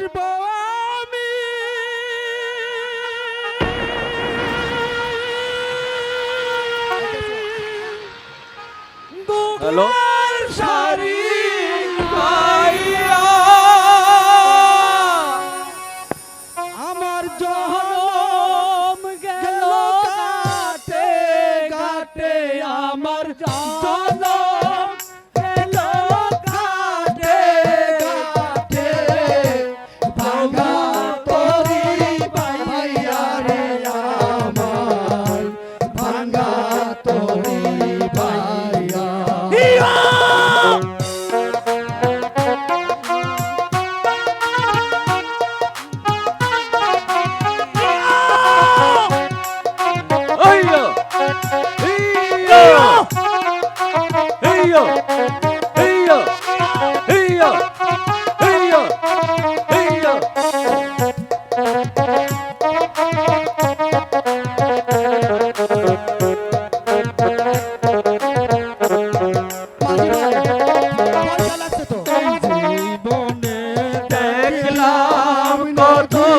আসব আমি। হ্যালো? সারি আমার জহর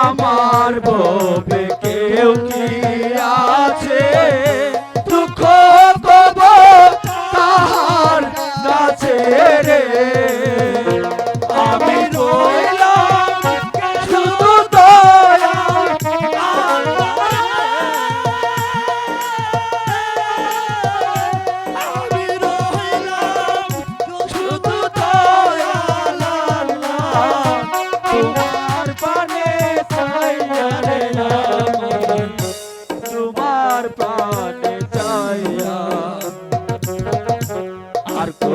আমার ববে কেউ কি আছে? দুঃখ তাহার কাছে রে।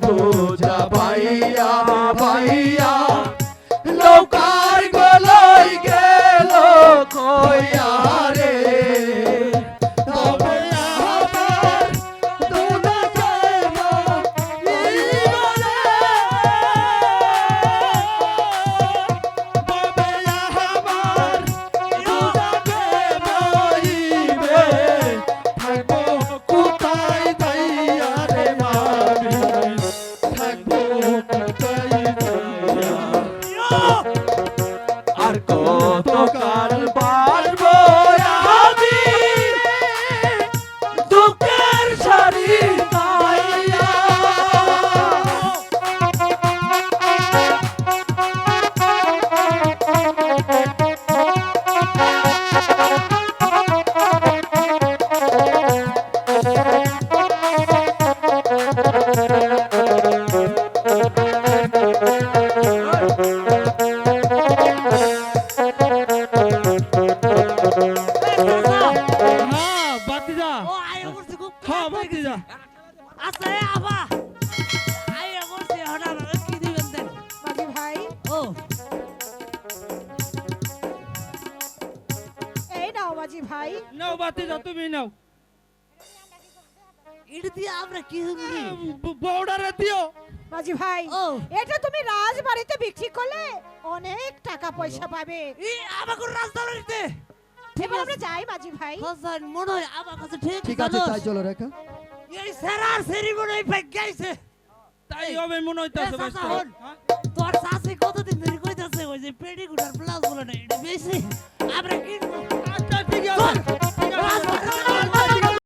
도전 হ্যাঁ বাতিজা হ্যাঁ বাতিজা আচ্ছা আবা বাজি ভাই নাও বাতিজা তুমি নাও এটা দিয়ে আমরা কি বউডারে দিও বাজি ভাই এটা তুমি রাজবাড়িতে বিক্রি করলে অনেক টাকা পয়সা পাবে আমাকে রাজধানীতে। এবার আমরা যাই মাঝি ভাই। হ্যাঁ, হাসান মনে হয় আমার কাছে ঠিক ঠিক আছে তাই চলো রেখা। এই সেরার সেরি মনে হয় ভাগ গেছে। তাই হবে মনে হয় তাই সবাই তোর শাশি কতদিন ধরে কইতাছে ওই যে পেডি প্লাস বলে না এটা বেশি। আমরা কিনবো আচ্ছা ঠিক আছে।